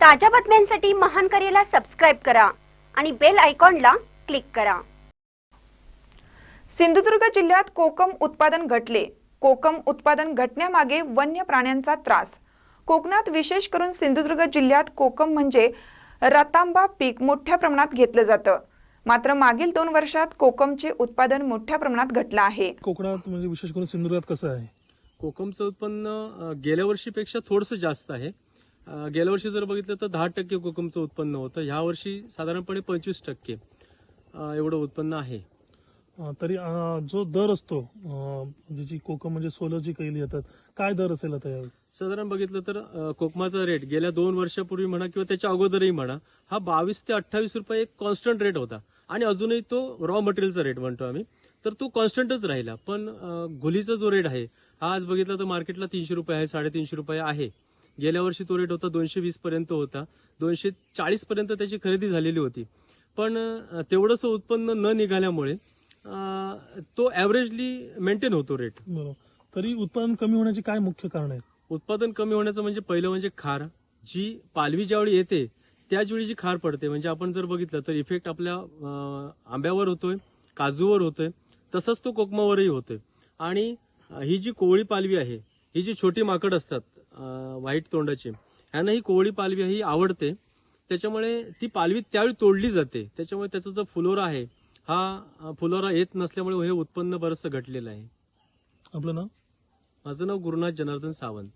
ताज्या बातम्यांसाठी महान करेला सबस्क्राईब करा आणि बेल आयकॉनला क्लिक करा. सिंधुदुर्ग जिल्ह्यात कोकम उत्पादन घटले. कोकम उत्पादन घटण्यामागे वन्य प्राण्यांचा त्रास. कोकणात विशेष करून सिंधुदुर्ग जिल्ह्यात कोकम म्हणजे रतांबा पीक मोठ्या प्रमाणात घेतलं जातं. मात्र मागील दोन वर्षात कोकमचे उत्पादन मोठ्या प्रमाणात घटलं आहे. कोकणात म्हणजे विशेष करून सिंधुदुर्गात कसं आहे? कोकमचं उत्पन्न गेल्या वर्षीपेक्षा थोडंसं जास्त आहे. गेल्या वर्षी जर बघितलं तर दहा टक्के कोकमचं उत्पन्न होतं. ह्या वर्षी साधारणपणे पंचवीस टक्के एवढं उत्पन्न आहे. तरी जो दर असतो ज्याची कोकम म्हणजे सोलं जी कैली येतात काय दर असेल आता यावेळी? साधारण बघितलं तर कोकमाचा रेट गेल्या दोन वर्षापूर्वी म्हणा किंवा त्याच्या अगोदरही म्हणा हा बावीस ते अठ्ठावीस रुपये एक कॉन्स्टंट रेट होता. आणि अजूनही तो रॉ मटेरियलचा रेट म्हणतो आम्ही. तर तो कॉन्स्टंटच राहिला. पण घोलीचा जो रेट आहे हा आज बघितला तर मार्केटला तीनशे रुपये आहे साडेतीनशे रुपये आहे. गेल्या वर्षी तो रेट होता दोनशे वीस पर्यंत होता. दोनशे चाळीस पर्यंत त्याची खरेदी झालेली होती. पण तेवढंसं उत्पन्न न निघाल्यामुळे तो ॲव्हरेजली मेंटेन होतो रेट बरोबर. तरी उत्पादन कमी होण्याची काय मुख्य कारण आहेत? उत्पादन कमी होण्याचं म्हणजे पहिलं म्हणजे खार. जी पालवी ज्यावेळी येते त्याच वेळी जी खार पडते. म्हणजे आपण जर बघितलं तर इफेक्ट आपल्या आंब्यावर होतोय काजूवर होतोय तसंच तो कोकमावरही होतोय. आणि ही जी कोवळी पालवी आहे ही जी छोटी माकड असतात व्हाईट तोंडाची. ह्यांना ही कोवळी पालवी ही आवडते. त्याच्यामुळे ती पालवी त्यावेळी तोडली जाते. त्याच्यामुळे त्याचा जो फुलोरा आहे हा फुलोरा येत नसल्यामुळे हे उत्पन्न बरंचसं घटलेलं आहे. आपलं नाव? माझं नाव गुरुनाथ जनार्दन सावंत.